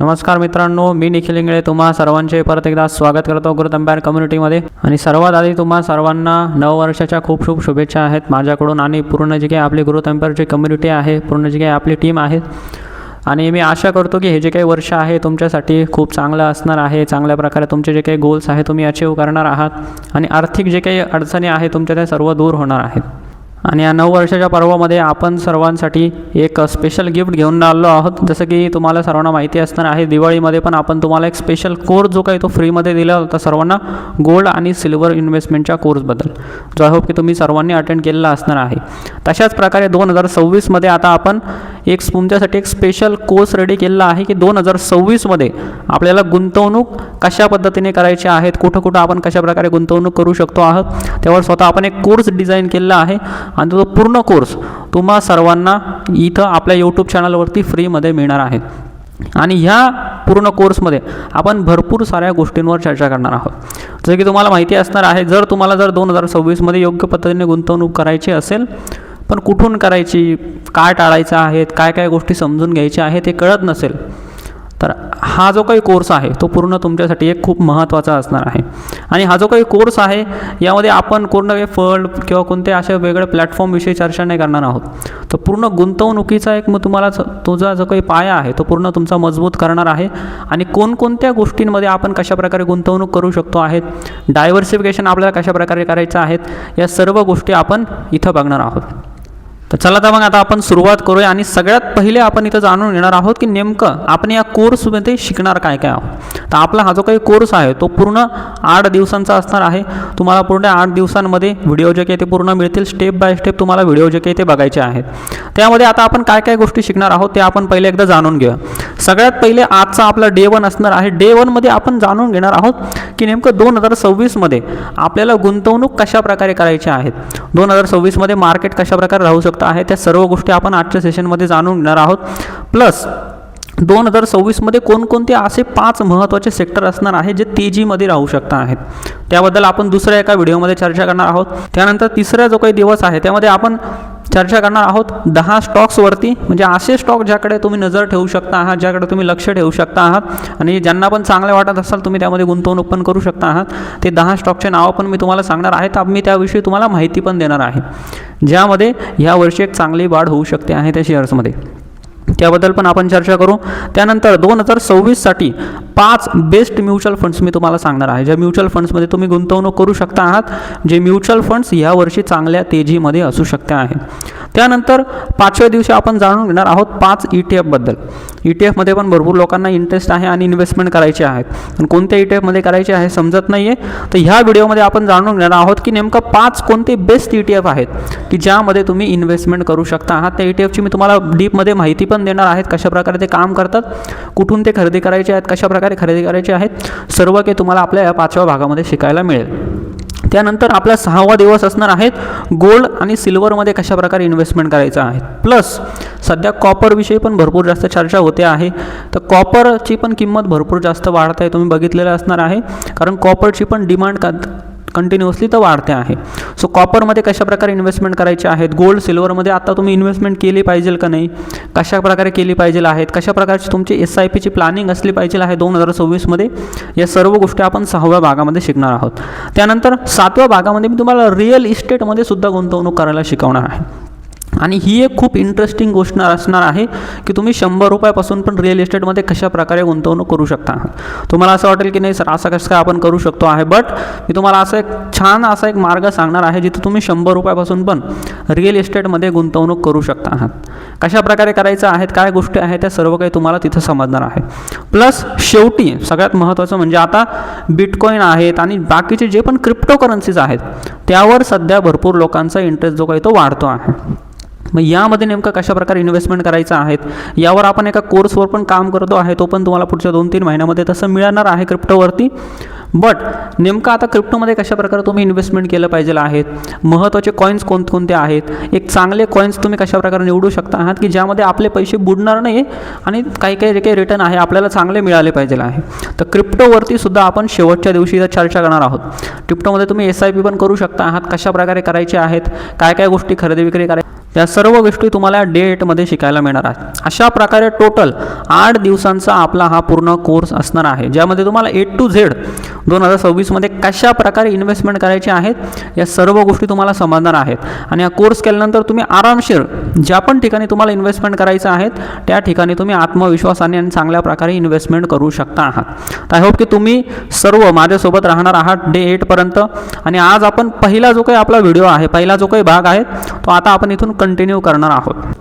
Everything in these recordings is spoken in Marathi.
नमस्कार मित्रांनो मी निखिल इंगळे तुम्हा सर्वांचे परत एकदा स्वागत करतो गुरुत कम्युनिटीमध्ये. आणि सर्वात आधी तुम्हा सर्वांना नववर्षाच्या खूप खूप शुभेच्छा आहेत माझ्याकडून आणि पूर्ण जी काही आपली गुरुत अंपायरची कम्युनिटी आहे पूर्ण जी काही आपली टीम आहे. आणि मी आशा करतो की हे जे काही वर्ष आहे तुमच्यासाठी खूप चांगलं असणार आहे चांगल्या प्रकारे तुमचे जे काही गोल्स आहे तुम्ही अचीव करणार आहात. आणि आर्थिक जे काही अडचणी आहे तुमच्या त्या सर्व दूर होणार आहेत. आणि या नऊ वर्षाच्या पर्वामध्ये आपण सर्वांसाठी एक स्पेशल गिफ्ट घेऊन आलो आहोत. जसं की तुम्हाला सर्वांना माहिती असणार आहे दिवाळीमध्ये पण आपण तुम्हाला एक स्पेशल कोर्स जो काही तो फ्रीमध्ये दिला होता सर्वांना गोल्ड आणि सिल्वर इन्व्हेस्टमेंटच्या कोर्सबद्दल जो आय होप की तुम्ही सर्वांनी अटेंड केलेला असणार आहे. तशाच प्रकारे दोन हजार सव्वीसमध्ये आता आपण एक तुमच्यासाठी एक स्पेशल कोर्स रेडी केलेला आहे की दोन हजार सव्वीसमध्ये आपल्याला गुंतवणूक कशा पद्धतीने करायची आहेत कुठं कुठं आपण कशा प्रकारे गुंतवणूक करू शकतो आहोत त्यावर स्वतः आपण एक कोर्स डिझाईन केलेला आहे आणि तो पूर्ण कोर्स तुम्हा सर्वांना इथं आपल्या यूट्यूब चॅनलवरती फ्रीमध्ये मिळणार आहे. आणि ह्या पूर्ण कोर्समध्ये आपण भरपूर साऱ्या गोष्टींवर चर्चा करणार आहोत. जसं की तुम्हाला माहिती असणार आहे जर तुम्हाला जर दोन हजार सव्वीसमध्ये योग्य पद्धतीने गुंतवणूक करायची असेल पण कुठून करायची काय टाळायचं आहेत काय काय गोष्टी समजून घ्यायच्या आहेत हे कळत नसेल तर हा जो काही कोर्स आहे तो पूर्ण तुमच्यासाठी एक खूप महत्त्वाचा असणार आहे. आणि हा जो काही कोर्स आहे यामध्ये आपण पूर्ण काही फंड किंवा कोणत्या अशा वेगळ्या प्लॅटफॉर्मविषयी चर्चा नाही करणार आहोत. तर पूर्ण गुंतवणुकीचा एक मग तुम्हाला तुझा जो काही पाया आहे तो पूर्ण तुमचा मजबूत करणार आहे. आणि कोणकोणत्या गोष्टींमध्ये आपण कशाप्रकारे गुंतवणूक करू शकतो आहेत डायव्हर्सिफिकेशन आपल्याला कशाप्रकारे करायचं आहेत या सर्व गोष्टी आपण इथं बघणार आहोत. तर चला तर मग आता आपण सुरुवात करूया आणि सगळ्यात पहिले आपण इथं जाणून घेणार आहोत की नेमकं आपण या कोर्समध्ये शिकणार काय काय आहोत. तर आपला हा जो काही कोर्स आहे तो पूर्ण आठ दिवसांचा असणार आहे. तुम्हाला पूर्ण आठ दिवसांमध्ये व्हिडिओ जे काही ते पूर्ण मिळतील स्टेप बाय स्टेप तुम्हाला व्हिडिओ जे काही ते बघायचे आहेत. त्यामध्ये आता आपण काय काय गोष्टी शिकणार आहोत ते आपण पहिले एकदा जाणून घेऊया. सगळ्यात पहिले आजचा आपला डे वन असणार आहे. डे वनमध्ये आपण जाणून घेणार आहोत की नेमकं दोन हजार सव्वीसमध्ये आपल्याला गुंतवणूक कशा प्रकारे करायची आहेत दोन हजार सव्वीसमध्ये मार्केट कशाप्रकारे राहू शकतं? आहे. त्या सर्व गोष्टी आपण आजच्या सेशनमध्ये जाणून घेणार आहोत. प्लस दोन हजार सव्वीसमध्ये कोणकोणते असे पाच महत्त्वाचे सेक्टर असणार आहे जे तेजीमध्ये राहू शकता आहेत? त्याबद्दल आपण दुसऱ्या एका व्हिडिओमध्ये चर्चा करणार आहोत. त्यानंतर तिसरा जो काही दिवस आहे त्यामध्ये आपण चर्चा करणार आहोत. दहा स्टॉक्सवरती म्हणजे असे स्टॉक ज्याकडे तुम्ही नजर ठेवू शकता आहात ज्याकडे तुम्ही लक्ष ठेवू शकता आहात आणि ज्यांना पण चांगले वाटत असाल तुम्ही त्यामध्ये गुंतवणूक पण करू शकता आहात. ते दहा स्टॉकचे नावं पण मी तुम्हाला सांगणार आहे तर मी त्याविषयी तुम्हाला माहिती पण देणार आहे. ज्यामध्ये ह्या वर्षी एक चांगली वाढ होऊ शकते आहे त्या शेअर्समध्ये त्याबद्दल पण आपण चर्चा करू. त्यानंतर दोन हजार सव्वीससाठी पाच बेस्ट म्युच्युअल फंड्स मी तुम्हाला सांगणार आहे. ज्या म्युच्युअल फंड्समध्ये तुम्ही गुंतवणूक करू शकता आहात जे म्युच्युअल फंड्स यावर्षी चांगल्या तेजीमध्ये असू शकते आहेत. त्यानंतर पाचव्या दिवशी आपण जाणून घेणार आहोत पाच ई टी एफबद्दल ई टी एफमध्ये पण भरपूर लोकांना इंटरेस्ट आहे आणि इन्व्हेस्टमेंट करायचे आहेत पण कोणत्या ई टी एफमध्ये करायचे आहे समजत नाही आहे तर ह्या व्हिडिओमध्ये आपण जाणून घेणार आहोत की नेमकं पाच कोणते बेस्ट ई टी एफ आहेत की ज्यामध्ये तुम्ही इन्व्हेस्टमेंट करू शकता. आहात त्या ई टी एफची मी तुम्हाला डीपमध्ये माहिती पण देणार आहेत कशाप्रकारे ते काम करतात कुठून ते खरेदी करायचे आहेत कशा प्रकारे खरेदी करायचे आहेत सर्व काही तुम्हाला आपल्या या पाचव्या भागामध्ये शिकायला मिळेल. त्यानंतर आपला सहावा दिवस असणार आहेत गोल्ड आणि सिल्वरमध्ये कशा प्रकारे इन्व्हेस्टमेंट करायचं आहे. प्लस सध्या कॉपरविषयी पण भरपूर जास्त चर्चा होते आहे. तर कॉपरची पण किंमत भरपूर जास्त वाढत आहे तुम्ही बघितलेलं असणार आहे. कारण कॉपरची पण डिमांड का कंटिन्युअसली तर वाढते आहे. सो कॉपरमध्ये कशा प्रकारे इन्व्हेस्टमेंट करायचे आहेत? गोल्ड सिल्वरमध्ये आता तुम्ही इन्व्हेस्टमेंट केली पाहिजे का नाही? कशा प्रकारे केली पाहिजे आहेत? कशा प्रकारची तुमची एस आय पीची प्लॅनिंग असली पाहिजे आहे दोन हजार सव्वीसमध्ये? या सर्व गोष्टी आपण सहाव्या भागामध्ये शिकणार आहोत. त्यानंतर सातव्या भागामध्ये मी तुम्हाला रिअल इस्टेटमध्ये सुद्धा गुंतवणूक करायला शिकवणार आहे. आणि ही एक खूप इंटरेस्टिंग गोष्ट असणार आहे की तुम्ही शंभर रुपयापासून पण रिअल इस्टेटमध्ये कशा प्रकारे गुंतवणूक करू शकता. तुम्हाला असं वाटेल की नाही सर असं कसं काय आपण करू शकतो आहे बट मी तुम्हाला असं एक छान असा एक मार्ग सांगणार आहे जिथे तुम्ही शंभर रुपयापासून पण रिअल इस्टेटमध्ये गुंतवणूक करू शकता आहात. कशा प्रकारे करायचं आहेत काय गोष्टी आहेत त्या सर्व काही तुम्हाला तिथं समजणार आहे. प्लस शेवटी सगळ्यात महत्त्वाचं म्हणजे आता बिटकॉईन आहेत आणि बाकीचे जे पण क्रिप्टो करन्सीज आहेत त्यावर सध्या भरपूर लोकांचा इंटरेस्ट जो काही तो वाढतो आहे. मग यामध्ये नेमकं कशा प्रकारे इन्व्हेस्टमेंट करायचं आहेत? यावर आपण एका कोर्सवर पण काम करतो आहे तो पण तुम्हाला पुढच्या दोन तीन महिन्यामध्ये तसं मिळणार आहे क्रिप्टोवरती बट नेमकं आता क्रिप्टोमध्ये कशा प्रकारे तुम्ही इन्व्हेस्टमेंट केलं पाहिजे आहेत? महत्त्वाचे कॉईन्स कोणकोणते आहेत? एक चांगले कॉईन्स तुम्ही कशाप्रकारे निवडू शकता आहात? की ज्यामध्ये आपले पैसे बुडणार नाही आणि काही काही जे काही रिटर्न आहे आपल्याला चांगले मिळाले पाहिजे आहे. तर क्रिप्टोवरती सुद्धा आपण शेवटच्या दिवशी चर्चा करणार आहोत. क्रिप्टोमध्ये तुम्ही एस आय पी पण करू शकता आहात. कशा प्रकारे करायचे आहेत? काय काय गोष्टी खरेदी विक्री करायची या सर्व गोष्टी तुम्हाला डे एटमध्ये शिकायला मिळणार आहेत. अशा प्रकारे टोटल आठ दिवसांचा आपला हा पूर्ण कोर्स असणार आहे. ज्यामध्ये तुम्हाला ए टू झेड दोन हजार सव्वीसमध्ये कशा प्रकारे इन्व्हेस्टमेंट करायची आहेत या सर्व गोष्टी तुम्हाला समजणार आहेत. आणि हा कोर्स केल्यानंतर तुम्ही आरामशीर ज्या पण ठिकाणी तुम्हाला इन्व्हेस्टमेंट करायचं आहेत त्या ठिकाणी तुम्ही आत्मविश्वासाने आणि चांगल्या प्रकारे इन्व्हेस्टमेंट करू शकता आहात. तर आय होप की तुम्ही सर्व माझ्यासोबत राहणार आहात डे एटपर्यंत आणि आज आपण पहिला जो काही आपला व्हिडिओ आहे पहिला जो काही भाग आहे तो आता आपण इथून कंटिन्यू करणार आहोत.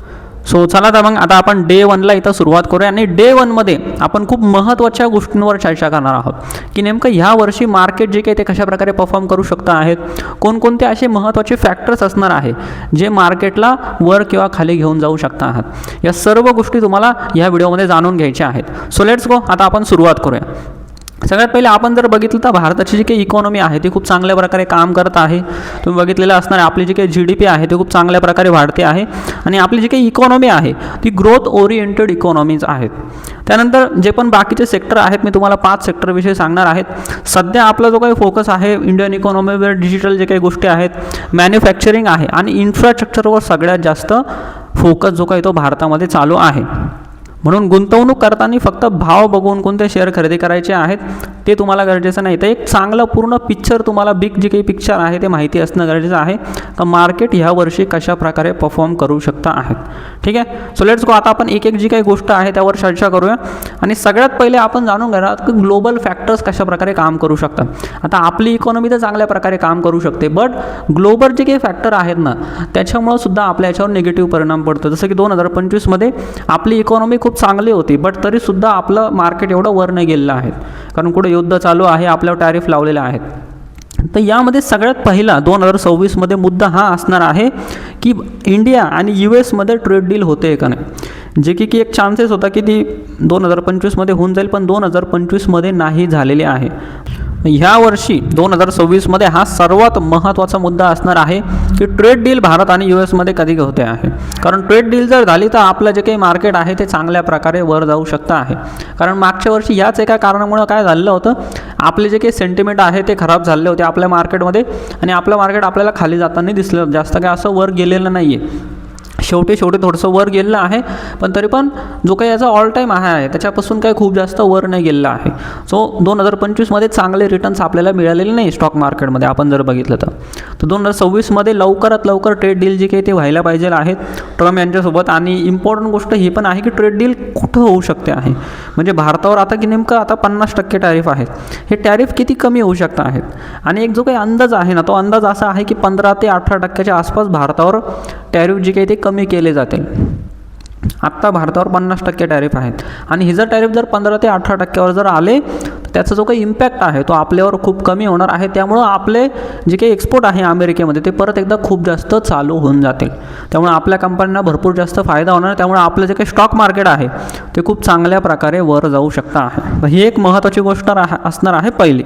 सो चला तर मग आता आपण डे वनला इथं सुरुवात करूया आणि डे वनमध्ये आपण खूप महत्त्वाच्या गोष्टींवर चर्चा करणार आहोत. की नेमकं ह्या वर्षी मार्केट जे काही ते कशाप्रकारे परफॉर्म करू शकतं आहेत कोणकोणते असे महत्त्वाचे फॅक्टर्स असणार आहे जे मार्केटला वर किंवा खाली घेऊन जाऊ शकता आहात. या सर्व गोष्टी तुम्हाला ह्या व्हिडिओमध्ये जाणून घ्यायच्या आहेत. सो लेट्स गो आता आपण सुरुवात करूया. सगळ्यात पहिले आपण जर बघितलं तर भारताची जी काही इकॉनॉमी आहे ती खूप चांगल्या प्रकारे काम करत आहे. तुम्ही बघितलेलं असणार आपली जी काही जी डी पी आहे ती खूप चांगल्या प्रकारे वाढते आहे. आणि आपली जी काही इकॉनॉमी आहे ती ग्रोथ ओरिएंटेड इकॉनॉमीज आहेत. त्यानंतर जे पण बाकीचे सेक्टर आहेत मी तुम्हाला पाच सेक्टरविषयी सांगणार आहेत. सध्या आपला जो काही फोकस आहे इंडियन इकॉनॉमीवर डिजिटल जे काही गोष्टी आहेत मॅन्युफॅक्चरिंग आहे. आणि इन्फ्रास्ट्रक्चरवर सगळ्यात जास्त फोकस जो काही तो भारतामध्ये चालू आहे. म्हणून गुंतवणूक करताना फक्त भाव बघून कोणते शेअर खरेदी करायचे आहेत ते तुम्हाला गरजेचं नाही. तर एक चांगलं पूर्ण पिक्चर तुम्हाला बिग जे काही पिक्चर आहे ते माहिती असणं गरजेचं आहे. का मार्केट ह्या वर्षी कशा प्रकारे परफॉर्म करू शकता आहेत. ठीक आहे? सो लेट्स गो आता आपण एक एक जी काही गोष्ट आहे त्यावर चर्चा करूया. आणि सगळ्यात पहिले आपण जाणून घेणार की ग्लोबल फॅक्टर्स कशा प्रकारे काम करू शकतात. आता आपली इकॉनॉमी तर चांगल्या प्रकारे काम करू शकते बट ग्लोबल जे काही फॅक्टर आहेत ना त्याच्यामुळं सुद्धा आपल्या याच्यावर निगेटिव्ह परिणाम पडतो. जसं की दोन हजार पंचवीसमध्ये आपली इकॉनॉमी खूप चांगली होती बट तरीसुद्धा आपलं मार्केट एवढं वर नाही गेलेलं आहे. कारण कुठे युद्ध चालू आहे आपल्यावर टॅरिफ लावलेले आहेत. तर यामध्ये सगळ्यात पहिला दोन हजार सव्वीसमध्ये मुद्दा हा असणार आहे की इंडिया आणि यू एसमध्ये ट्रेड डील होते का नाही. जे की की एक चान्सेस होता की ती दोन हजार पंचवीसमध्ये होऊन जाईल पण दोन हजार पंचवीसमध्ये नाही झालेली आहे. ह्या वर्षी दोन हजार सव्वीसमध्ये हा सर्वात महत्त्वाचा मुद्दा असणार आहे की ट्रेड डील भारत आणि यू एसमध्ये कधी होते आहे. कारण ट्रेड डील जर झाली तर आपलं जे काही मार्केट आहे ते चांगल्या प्रकारे वर जाऊ शकतं आहे. कारण मागच्या वर्षी याच एका कारणामुळं काय झालेलं होतं आपले जे काही सेंटिमेंट आहे ते खराब झाले होते आपल्या मार्केटमध्ये आणि आपलं मार्केट आपल्याला खाली जाताना दिसलं जास्त काय असं वर गेलेलं नाही आहे शेवटी शेवटी थोडंसं वर गेलेलं आहे पण तरी पण जो काही याचा ऑल टाईम आहे त्याच्यापासून काही खूप जास्त वर नाही गेलेला आहे. सो दोन हजार पंचवीसमध्ये चांगले रिटर्न्स आपल्याला मिळालेले नाही स्टॉक मार्केटमध्ये आपण जर बघितलं तर. तर दोन हजार सव्वीसमध्ये लवकरात लवकर ट्रेड डील जे काही ते व्हायला पाहिजे आहेत ट्रम्प यांच्यासोबत. आणि इम्पॉर्टंट गोष्ट ही पण आहे की ट्रेड डील कुठं होऊ शकते आहे? म्हणजे भारतावर आता की नेमकं आता पन्नास टक्के टॅरिफ आहेत. हे टॅरिफ किती कमी होऊ शकतं आहेत? आणि एक जो काही अंदाज आहे ना तो अंदाज असा आहे की पंधरा ते अठरा टक्क्याच्या आसपास भारतावर टॅरिफ जे काही ते कमी केले जातील. आत्ता भारतावर पन्नास टक्के टॅरिफ आहेत. आणि हे जर टॅरिफ जर पंधरा ते अठरा टक्क्यावर जर आले त्याचा जो काही इम्पॅक्ट आहे तो आपल्यावर खूप कमी होणार आहे. त्यामुळं आपले जे काही एक्सपोर्ट आहे अमेरिकेमध्ये ते परत एकदा खूप जास्त चालू होऊन जातील. त्यामुळे आपल्या कंपन्यांना भरपूर जास्त फायदा होणार त्यामुळे आपलं जे काही स्टॉक मार्केट आहे ते खूप चांगल्या प्रकारे वर जाऊ शकतं आहे. ही एक महत्त्वाची गोष्ट राह असणार आहे पहिली.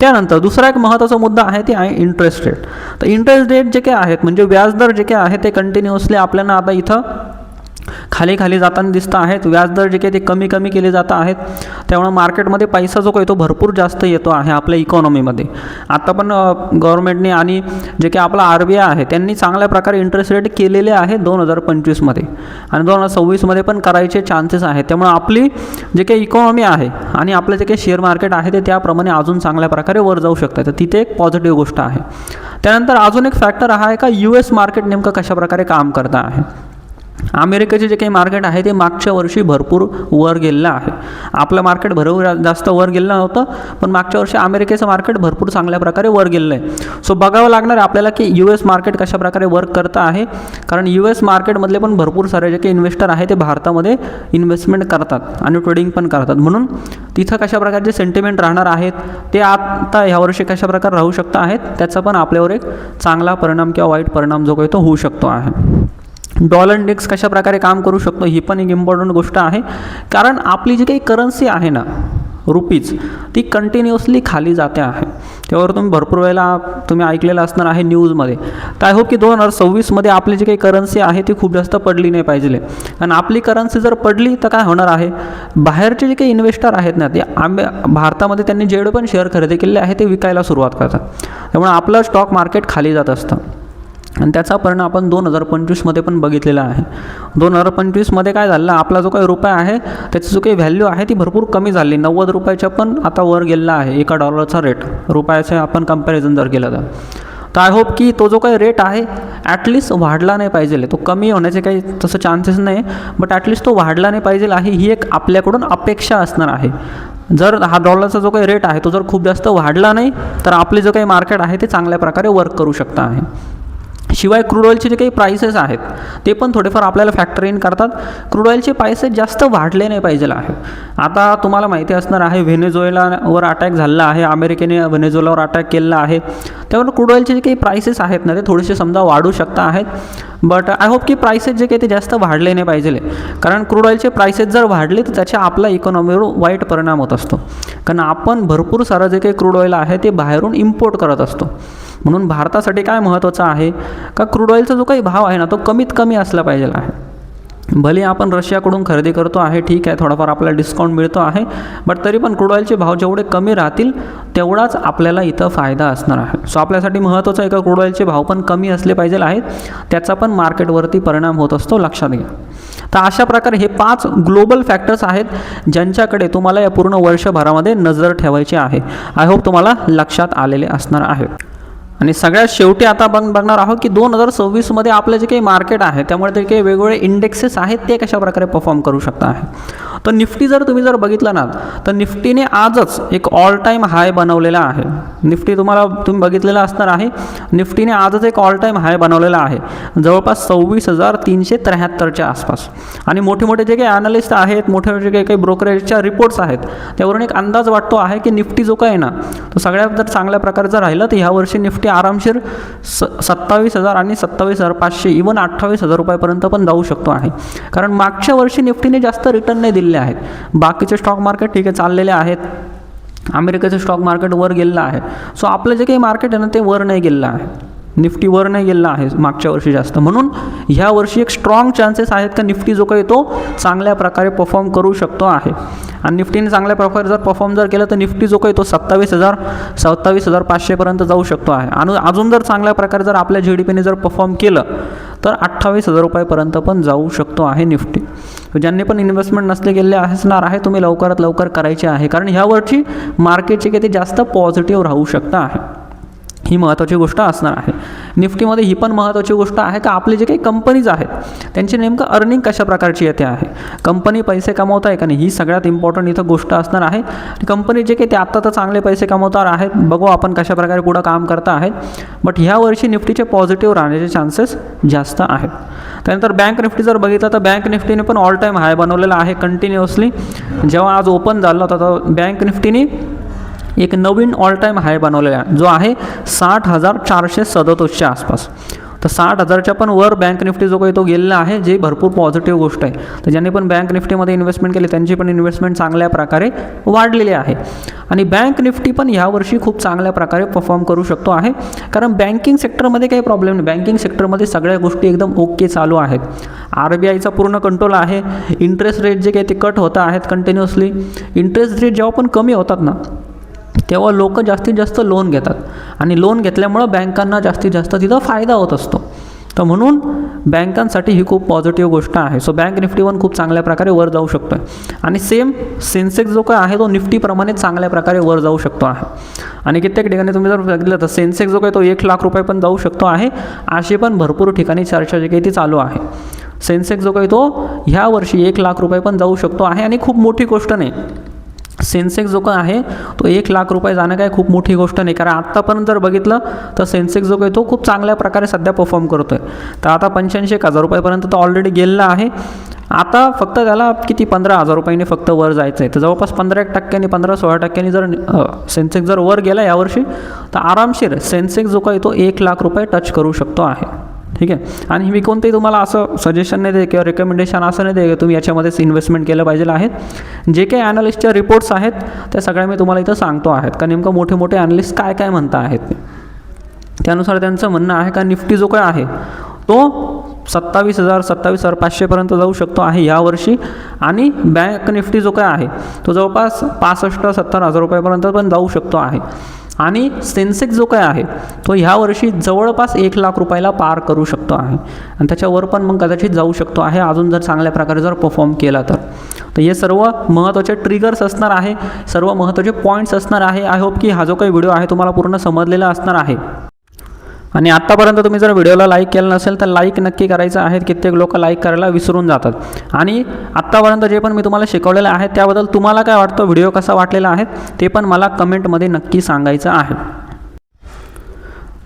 त्यानंतर दुसरा एक महत्त्वाचा मुद्दा आहे ते आहे इंटरेस्ट रेट तर इंटरेस्ट रेट जे काही आहेत म्हणजे व्याजदर जे काही आहे ते कंटिन्युअसली आपल्याला आता इथं खाली खाली जाताना दिसतं आहेत. व्याजदर जे काही ते कमी कमी केले जात आहेत. त्यामुळे मार्केटमध्ये पैसा जो काही तो भरपूर जास्त येतो आहे आपल्या इकॉनॉमीमध्ये आता पण गव्हर्नमेंटने आणि जे काही आपला आर बी आय आहे त्यांनी चांगल्या प्रकारे इंटरेस्ट रेट केलेले आहे दोन हजार पंचवीसमध्ये. आणि दोन हजार सव्वीसमध्ये पण करायचे चान्सेस आहेत. त्यामुळे आपली जे काही इकॉनॉमी आहे आणि आपलं जे काही शेअर मार्केट आहे ते त्याप्रमाणे अजून चांगल्या प्रकारे वर जाऊ शकतं तर तिथे एक पॉझिटिव्ह गोष्ट आहे. त्यानंतर अजून एक फॅक्टर हा आहे का यू एस मार्केट नेमकं कशा प्रकारे काम करतं आहे? अमेरिकेचे जे काही मार्केट आहे ते मागच्या वर्षी भरपूर वर गेलेलं आहे. आपलं मार्केट भरपूर जास्त वर गेलेलं नव्हतं पण मागच्या वर्षी अमेरिकेचं मार्केट भरपूर चांगल्या प्रकारे वर गेलेलं आहे. सो बघावं लागणार आहे आपल्याला की यू एस मार्केट कशा प्रकारे वर्क करतं आहे कारण यू एस मार्केटमधले पण भरपूर सारे जे काही इन्व्हेस्टर आहे ते भारतामध्ये इन्व्हेस्टमेंट करतात आणि ट्रेडिंग पण करतात. म्हणून तिथं कशा प्रकारचे सेंटिमेंट राहणार आहेत ते आता ह्या वर्षी कशा प्रकारे राहू शकतं आहेत त्याचा पण आपल्यावर एक चांगला परिणाम किंवा वाईट परिणाम जो काही तो होऊ शकतो आहे. डॉलर इंडेक्स कशा प्रकारे काम करू शकतो ही पण एक इम्पॉर्टंट गोष्ट आहे. कारण आपली जी काही करन्सी आहे ना रुपीज ती कंटिन्युअसली खाली जाते आहे. त्यावर तुम्ही भरपूर वेळेला तुम्ही ऐकलेलं असणार आहे न्यूजमध्ये तर आय होप की दोन हजार सव्वीसमध्ये आपली जी काही करन्सी आहे ती खूप जास्त पडली नाही पाहिजे. कारण आपली करन्सी जर पडली तर काय होणार आहे? बाहेरचे जे काही इन्व्हेस्टर आहेत ना ते आंबे भारतामध्ये त्यांनी जेवढे पण शेअर खरेदी केलेले आहे ते विकायला सुरुवात करतात. त्यामुळे आपलं स्टॉक मार्केट खाली जात असतं. आणि त्याचा परिणाम आपण दोन हजार पंचवीसमध्ये पण बघितलेला आहे. दोन हजार पंचवीसमध्ये काय झालं? आपला जो काही रुपया आहे त्याची जो काही व्हॅल्यू आहे ती भरपूर कमी झाली. नव्वद रुपयाच्या पण आता वर गेलेला आहे एका डॉलरचा रेट रुपयाचे आपण कंपॅरिझन जर केलं तर. तर आय होप की तो जो काही रेट आहे ॲटलिस्ट वाढला नाही पाहिजे. तो कमी होण्याचे काही तसं चान्सेस नाही बट ॲटलिस्ट तो वाढला नाही पाहिजे आहे ही एक आपल्याकडून अपेक्षा असणार आहे. जर हा डॉलरचा जो काही रेट आहे तो जर खूप जास्त वाढला नाही तर आपले जो काही मार्केट आहे ते चांगल्या प्रकारे वर्क करू शकता आहे. शिवाय क्रूड ऑइलचे जे काही प्राइसेस आहेत ते पण थोडेफार आपल्याला फॅक्टर इन करतात. क्रूड ऑइलचे प्राइसेस जास्त वाढले नाही पाहिजे आहे. आता तुम्हाला माहिती असणार आहे व्हेनेझोएलावर अटॅक झाला आहे अमेरिकेने व्हेनेझोलावर अटॅक केलेला आहे. त्यावर क्रूड ऑइलचे जे काही प्राइसेस आहेत ना ते थोडेसे समजा वाढू शकता आहेत. बट आय होप की प्राइसेस जे काही ते जास्त वाढले नाही पाहिजे कारण क्रूड ऑइलचे प्राइसेस जर वाढले तर त्याच्या आपल्या इकॉनॉमीवर वाईट परिणाम होत असतो. कारण आपण भरपूर सारं जे काही क्रूड ऑइल आहे ते बाहेरून इम्पोर्ट करत असतो. म्हणून भारतासाठी काय महत्त्वाचं आहे? का क्रूड ऑइलचा जो काही भाव आहे ना तो कमीत कमी असला पाहिजे आहे. भले आपण रशियाकडून खरेदी करतो आहे ठीक आहे थोडाफार आपल्याला डिस्काउंट मिळतो आहे बट तरी पण क्रूड ऑइलचे भाव जेवढे कमी राहतील तेवढाच आपल्याला इथं फायदा असणार आहे. सो आपल्यासाठी महत्त्वाचं आहे का क्रूड ऑइलचे भाव पण कमी असले पाहिजे आहेत? त्याचा पण मार्केटवरती परिणाम होत असतो लक्षात घ्या. तर अशा प्रकारे हे पाच ग्लोबल फॅक्टर्स आहेत ज्यांच्याकडे तुम्हाला या पूर्ण वर्षभरामध्ये नजर ठेवायची आहे. आय होप तुम्हाला लक्षात आलेले असणार आहे. आणि सगळ्यात शेवटी आता बघ बघणार आहोत की दोन हजार सव्वीसमध्ये आपलं जे काही मार्केट आहे त्यामुळे ते काही वेगवेगळे इंडेक्सेस आहेत ते कशा प्रकारे परफॉर्म करू शकता? आहे तर निफ्टी जर तुम्ही जर बघितलं ना तर निफ्टीने आजच एक ऑल टाईम हाय बनवलेला आहे. निफ्टी तुम्हाला तुम्ही बघितलेला असणार आहे निफ्टीने आजच एक ऑल टाईम हाय बनवलेला आहे जवळपास सव्वीस हजार तीनशे त्र्याहत्तरच्या आसपास. आणि मोठे मोठे जे काही ॲनालिस्ट आहेत मोठे मोठे काही काही ब्रोकरेजच्या रिपोर्ट्स आहेत त्यावरून एक अंदाज वाटतो आहे की निफ्टी जो काही आहे ना तो सगळ्यात जर चांगल्या प्रकारचा राहिला राहिलं तर ह्या वर्षी निफ्टी आरामशीर स सत्तावीस हजार आणि सत्तावीस हजार पाचशे इवन अठ्ठावीस हजार रुपयापर्यंत पण जाऊ शकतो आहे. कारण मागच्या वर्षी निफ्टीने जास्त रिटर्न नाही दिलेले आहेत. बाकीचे स्टॉक मार्केट ठीक आहे चाललेले आहेत. अमेरिकेचं स्टॉक मार्केट वर गेलेलं आहे. सो आपलं जे काही मार्केट आहे ना ते वर नाही गेलेलं आहे. निफ्टी वर नाही गेलेला आहे मागच्या वर्षी जास्त. म्हणून ह्या वर्षी एक स्ट्रॉंग चान्सेस आहेत का निफ्टी जो काही तो चांगल्या प्रकारे परफॉर्म करू शकतो आहे. आणि निफ्टीने चांगल्या प्रकारे जर परफॉर्म जर केलं तर निफ्टी जो काही तो सत्तावीस हजार सत्तावीस हजार पाचशेपर्यंत जाऊ शकतो आहे. आणि अजून जर चांगल्या प्रकारे जर आपल्या जी डी पीने जर परफॉर्म केलं तर अठ्ठावीस हजार रुपयापर्यंत पण जाऊ शकतो आहे निफ्टी. ज्यांनी पण इन्व्हेस्टमेंट नसले गेले असणार आहे तुम्ही लवकरात लवकर करायचे आहे. कारण ह्यावरची मार्केटचे किती जास्त पॉझिटिव्ह राहू शकतं आहे. ही महत्त्वाची गोष्ट असणार आहे. निफ्टीमध्ये ही पण महत्त्वाची गोष्ट आहे का आपले जे काही कंपनीज आहेत त्यांची नेमकं अर्निंग कशा प्रकारची येते आहे? कंपनी पैसे कमवत आहे का नाही? ही सगळ्यात इम्पॉर्टंट इथं गोष्ट असणार आहे. कंपनी जे काही ते आत्ता तर चांगले पैसे कमवणार आहेत बघू आपण कशा प्रकारे पुढं काम करता आहेत. बट ह्या वर्षी निफ्टीचे पॉझिटिव्ह राहण्याचे चान्सेस जास्त आहेत. त्यानंतर बँक निफ्टी जर बघितलं तर बँक निफ्टीने पण ऑल टाईम हाय बनवलेला आहे कंटिन्युअसली जेव्हा आज ओपन झालं होतं तर बँक निफ्टीने एक नवीन ऑल टाईम हाय बनवलेला आहे. जो आहे साठ हजार चारशे सदोतीसच्या आसपास. तर साठ हजारच्या पण वर बँक निफ्टी जो काही तो गेलेला आहे जे भरपूर पॉझिटिव्ह गोष्ट आहे. तर ज्यांनी पण बँक निफ्टीमध्ये इन्व्हेस्टमेंट केली त्यांची पण इन्व्हेस्टमेंट चांगल्या प्रकारे वाढलेली आहे. आणि बँक निफ्टी पण ह्यावर्षी खूप चांगल्या प्रकारे परफॉर्म करू शकतो आहे. कारण बँकिंग सेक्टरमध्ये काही प्रॉब्लेम नाही. बँकिंग सेक्टरमध्ये सगळ्या गोष्टी एकदम ओके चालू आहेत. आर बी आयचा पूर्ण कंट्रोल आहे. इंटरेस्ट रेट जे काही ते कट होत आहेत कंटिन्युअसली इंटरेस्ट रेट जेव्हा पण कमी होतात ना तेव्हा लोक जास्तीत जास्त लोन घेतात. आणि लोन घेतल्यामुळं बँकांना जास्तीत जास्त तिथं फायदा होत असतो. तर म्हणून बँकांसाठी ही खूप पॉझिटिव्ह गोष्ट आहे. सो बँक निफ्टी पण खूप चांगल्या प्रकारे वर जाऊ शकतो आहे आणि सेम सेन्सेक्स जो काय आहे तो निफ्टीप्रमाणे चांगल्या प्रकारे वर जाऊ शकतो आहे. आणि कित्येक ठिकाणी तुम्ही जर बघितलं तर सेन्सेक्स जो काय तो एक लाख रुपये पण जाऊ शकतो आहे. असे पण भरपूर ठिकाणी चर्चा जी काही ती चालू आहे. सेन्सेक्स जो काही तो ह्या वर्षी एक लाख रुपये पण जाऊ शकतो आहे. आणि खूप मोठी गोष्ट नाही. सेन्सेक्स जो काय आहे तो एक लाख रुपये जाणं काय खूप मोठी गोष्ट नाही. कारण आत्तापर्यंत जर बघितलं तर सेन्सेक्स जो काय तो खूप चांगल्या प्रकारे सध्या परफॉर्म करतो आहे तर आता पंच्याऐंशी एक हजार रुपयापर्यंत तो ऑलरेडी गेलेला आहे. आता फक्त त्याला किती? पंधरा हजार रुपयांनी फक्त वर जायचं आहे तर जवळपास पंधरा एक टक्क्यांनी पंधरा सोळा टक्क्यांनी जर सेन्सेक्स जर वर गेला यावर्षी तर आरामशीर सेन्सेक्स जो काय तो एक लाख रुपये टच करू शकतो आहे. ठीक आहे? आणि मी कोणतंही तुम्हाला असं सजेशन नाही दे किंवा रेकमेंडेशन असं नाही दे की तुम्ही याच्यामध्येच इन्व्हेस्टमेंट केलं पाहिजे आहेत. जे काही ॲनालिस्टच्या रिपोर्ट्स आहेत त्या सगळ्या मी तुम्हाला इथं सांगतो आहेत. का नेमकं मोठे मोठे ॲनालिस्ट काय काय म्हणता आहेत त्यानुसार त्यांचं म्हणणं आहे का निफ्टी जो काय आहे तो सत्तावीस हजार सत्तावीस हजार पाचशेपर्यंत जाऊ शकतो आहे यावर्षी आणि बँक निफ्टी जो काय आहे तो जवळपास पासष्ट सत्तर हजार रुपयापर्यंत पण जाऊ शकतो आहे. आणि सेन्सेक्स जो काय आहे तो ह्या वर्षी जवळपास एक लाख रुपयाला पार करू शकतो आहे. आणि त्याच्यावर पण मग कदाचित जाऊ शकतो आहे अजून जर चांगल्या प्रकारे जर परफॉर्म केला तर. तर हे सर्व महत्त्वाचे ट्रिगर्स असणार आहे सर्व महत्त्वाचे पॉईंट्स असणार आहे. आय होप की हा जो काही व्हिडिओ आहे तुम्हाला पूर्ण समजलेला असणार आहे. आणि आत्तापर्यंत तुम्ही जर व्हिडिओला लाईक केलं नसेल तर लाईक नक्की करायचं आहे. कित्येक लोक लाईक करायला विसरून जातात. आणि आत्तापर्यंत जे पण मी तुम्हाला शिकवलेलं आहे त्याबद्दल तुम्हाला काय वाटतं? व्हिडिओ कसा वाटलेला आहे? ते पण मला कमेंटमध्ये नक्की सांगायचं आहे.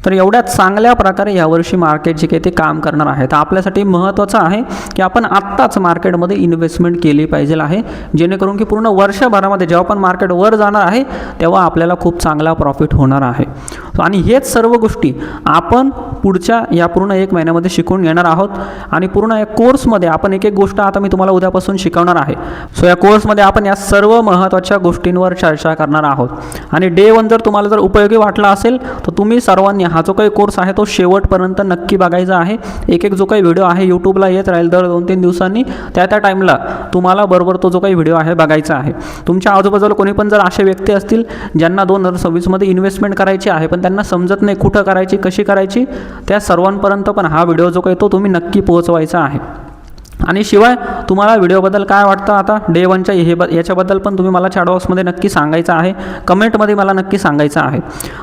तर एवढ्या चांगल्या प्रकारे यावर्षी मार्केट जे काही ते काम करणार आहे तर आपल्यासाठी महत्त्वाचं आहे की आपण आत्ताच मार्केटमध्ये इन्व्हेस्टमेंट केली पाहिजे आहे. जेणेकरून की पूर्ण वर्षभरामध्ये जेव्हा पण मार्केट वर जाणार आहे तेव्हा आपल्याला खूप चांगला प्रॉफिट होणार आहे. आणि हेच सर्व गोष्टी आपण पुढच्या या पूर्ण एक महिन्यामध्ये शिकून घेणार आहोत. आणि पूर्ण या कोर्समध्ये आपण एक एक गोष्ट आता मी तुम्हाला उद्यापासून शिकवणार आहे. सो या कोर्समध्ये आपण या सर्व महत्त्वाच्या गोष्टींवर चर्चा करणार आहोत. आणि डे वन जर तुम्हाला जर उपयोगी वाटला असेल तर तुम्ही सर्वांनी हा जो काही कोर्स आहे तो शेवटपर्यंत नक्की बघायचा आहे. एक एक जो काही व्हिडिओ आहे यूट्यूबला येत राहील दर दोन तीन दिवसांनी त्या त्या टाईमला तुम्हाला बरोबर तो जो काही व्हिडिओ आहे बघायचा आहे. तुमच्या आजूबाजूला कोणी पण जर असे व्यक्ती असतील ज्यांना दोन हजार सव्वीसमध्ये इन्व्हेस्टमेंट करायची आहे पण त्यांना समजत नाही कुठं करायची कशी करायची त्या सर्वांपर्यंत पण हा व्हिडिओ जो काही तो तुम्ही नक्की पोहोचवायचा आहे. आणि शिवाय तुम्हाला व्हिडिओबद्दल काय वाटतं आता? डे वनच्या हे ब याच्याबद्दल पण तुम्ही मला चॅटबॉक्समध्ये नक्की सांगायचं आहे. कमेंटमध्ये मला नक्की सांगायचं आहे.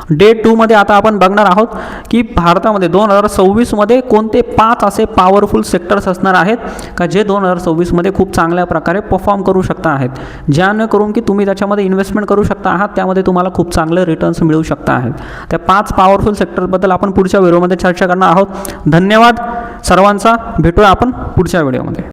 डे टूमध्ये आता आपण बघणार आहोत की भारतामध्ये दोन हजार सव्वीसमध्ये कोणते पाच असे पॉवरफुल सेक्टर्स असणार आहेत का जे दोन हजार सव्वीसमध्ये खूप चांगल्या प्रकारे परफॉर्म करू शकता आहेत? ज्यानेकरून की तुम्ही त्याच्यामध्ये इन्व्हेस्टमेंट करू शकता आहात त्यामध्ये तुम्हाला खूप चांगले रिटर्न्स मिळू शकता आहेत. त्या पाच पॉवरफुल सेक्टरबद्दल आपण पुढच्या व्हिडिओमध्ये चर्चा करणार आहोत. धन्यवाद सर्वांचा. भेटूया आपण पुढच्या व्हिडिओमध्ये